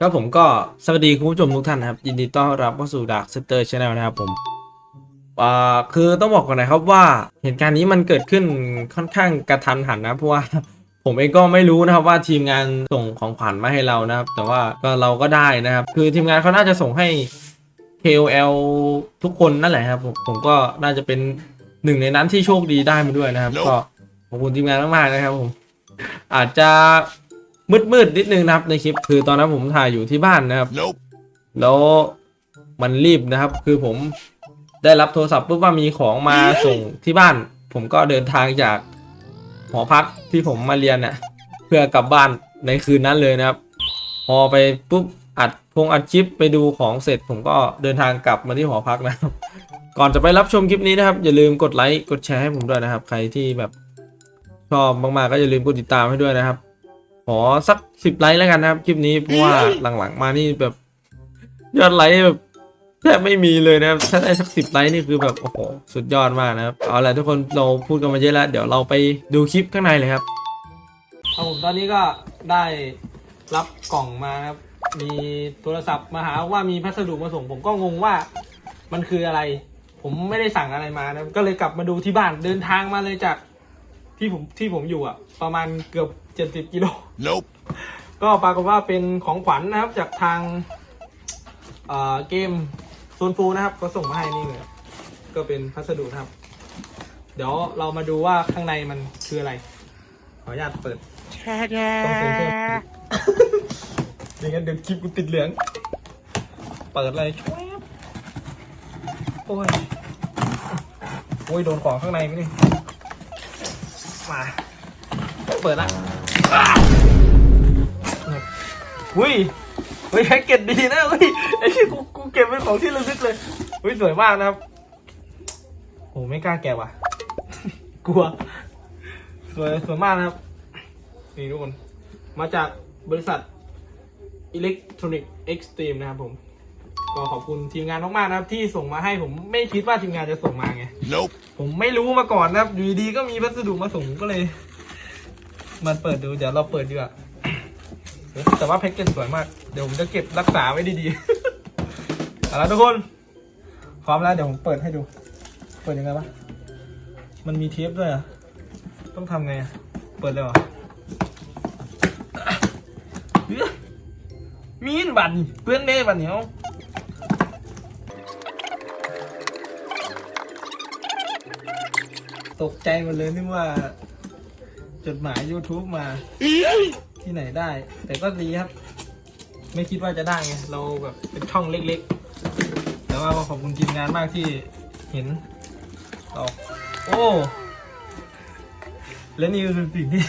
ครับผมก็สวัสดีคุณผู้ชมทุกท่านนะครับ ยินดีต้อนรับเข้าสู่ดักเซตเตอร์ชาแนลนะครับผมอ่าคือต้องบอกก่อนนะครับว่าเหตุการณ์นี้มันเกิดขึ้นค่อนข้างกระทันหันนะเพราะว่าผมเองก็ไม่รู้นะครับว่าทีมงานส่งของขวัญมาให้เรานะครับ แต่ว่าก็เราก็ได้นะครับ คือทีมงานเขาน่าจะส่งให้ KOL ทุกคนนั่นแหละครับผมผมก็น่าจะเป็นหนึ่งในนั้นที่โชคดีได้มาด้วยนะครับ Nope ก็ขอบคุณทีมงานมากๆนะครับผมอาจจะ มืดๆนิดนึงนะครับในคลิปคือตอนนั้นผมถ่ายอยู่ที่บ้านนะครับ Nope. แล้วมันรีบนะครับ คือผมได้รับโทรศัพท์ปุ๊บว่ามีของมาส่งที่บ้าน ผมก็เดินทางจากหอพักที่ผมมาเรียนเนี่ยเพื่อกลับบ้านในคืนนั้นเลยนะครับ พอไปปุ๊บอัดพงอัดคลิปไปดูของเสร็จ ผมก็เดินทางกลับมาที่หอพักนะครับ ก่อนจะไปรับชมคลิปนี้นะครับ อย่าลืมกดไลค์กดแชร์ให้ผมด้วยนะครับ ใครที่แบบชอบมากๆก็อย่าลืมกดติดตามให้ด้วยนะครับ ขอสักสิบไลค์แล้วกันนะครับคลิปนี้เพราะว่าหลังๆมานี่แบบยอดไลค์แบบแทบไม่มีเลยนะครับถ้าได้สักสิบไลค์นี่คือแบบโอ้โหสุดยอดมากนะครับเอาละทุกคนเราพูดกันมาเยอะแล้วเดี๋ยวเราไปดูคลิปข้างในเลยครับเอาผมตอนนี้ก็ได้รับกล่องมาครับ มีโทรศัพท์มาหาว่ามีพัสดุมาส่งผมก็งงว่า มันคืออะไร ผมไม่ได้สั่งอะไรมานะก็เลยกลับมาดูที่บ้านเดินทางมาเลยจากที่ผมที่ผมอยู่อะประมาณเกือบ เจ็ดสิบกิโล Nope. ก็ปรากฏว่าเป็นของขวัญนะครับจากทางเอ่อเกมโซนฟูนะครับ ก็ส่งมาให้นี่เลยก็เป็นพัสดุนะครับ เดี๋ยวเรามาดูว่าข้างในมันคืออะไร ขออนุญาตเปิดต้องเซ็นเซอร์อย่างนั้นเดี๋ยวคลิปกูติดเหลือง เปิดเลยช่วยโอ้ยโอ้ยโดนของข้างในไหมนี่มา เปิดละอุ้ยเฮ้ยแพ็กเกจดีนะเฮ้ยไอ้ที่กูกูเก็บเป็นของที่ระลึกเลยเฮ้ยสวยมากนะครับโอ้ไม่กล้าแกะว่ะ กลัว สวยสวยมากนะครับ นี่ทุกคน มาจากบริษัท Electronic Extreme นะครับผมก็ขอบคุณทีมงานมากๆนะครับ ที่ส่งมาให้ผมไม่คิดว่าทีมงานจะส่งมาไง Nope. ผมไม่รู้มาก่อนนะครับ อยู่ดีๆก็มีพัสดุมาส่งก็เลย มันเปิดดูเดี๋ยวเราเปิดดีกว่าแต่ว่าแพ็กเกจสวยมาก เดี๋ยวผมจะเก็บรักษาไว้ดีๆเอาละทุกคน พร้อมแล้วเดี๋ยวผมเปิดให้ดู เปิดยังไงวะ มันมีเทปด้วยอะ ต้องทำไง เปิดเลยเหรอเฮ้ยมีนบันเพื่อนเม่บันเหนียวตกใจหมดเลยนึกว่า จดหมาย YouTube มา ที่ไหนได้ แต่ก็ดีครับ ไม่คิดว่าจะได้ไง เราแบบเป็นช่องเล็กๆ แต่ว่าขอบคุณทีมงานมากที่เห็นเราโอ้ และนี่คือสิ่งที่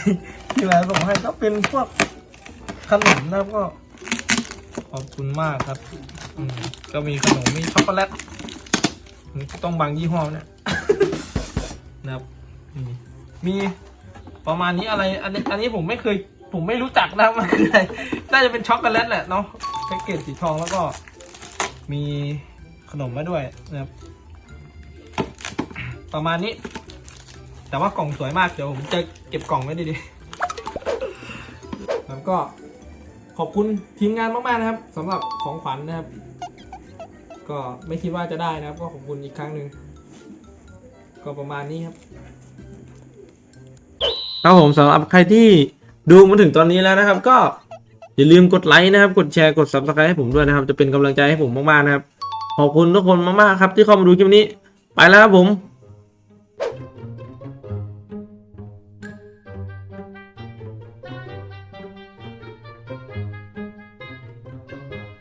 ที่มาส่งให้ก็เป็นพวกขนมนะครับก็ ขอบคุณมากครับอืมก็มีขนมมีช็อกโกแลตต้องบางยี่ห้อเนี่ยนะครับอืมมี ประมาณนี้อะไร อันนี้อันนี้ผมไม่เคย ผมไม่รู้จักนะมันคืออะไรน่าจะเป็นช็อกโกแลตแหละเนาะแพ็กเกจสีทองแล้วก็มีขนมมาด้วยนะครับ ประมาณนี้ แต่ว่ากล่องสวยมากเดี๋ยวผมจะเก็บกล่องไว้ดีๆแล้วก็ขอบคุณทีมงานมากๆนะครับสำหรับของขวัญนะครับ ก็ไม่คิดว่าจะได้นะครับ ก็ขอบคุณอีกครั้งหนึ่งก็ประมาณนี้ครับ ครับผมสำหรับใครที่ดูมาถึงตอนนี้แล้วนะครับ ก็อย่าลืมกดไลค์นะครับ กดแชร์กด subscribe ให้ผมด้วยนะครับ จะเป็นกำลังใจให้ผมมากๆนะครับ ขอบคุณทุกคนมากๆครับ ที่เข้ามาดูคลิปนี้ ไปแล้วครับผม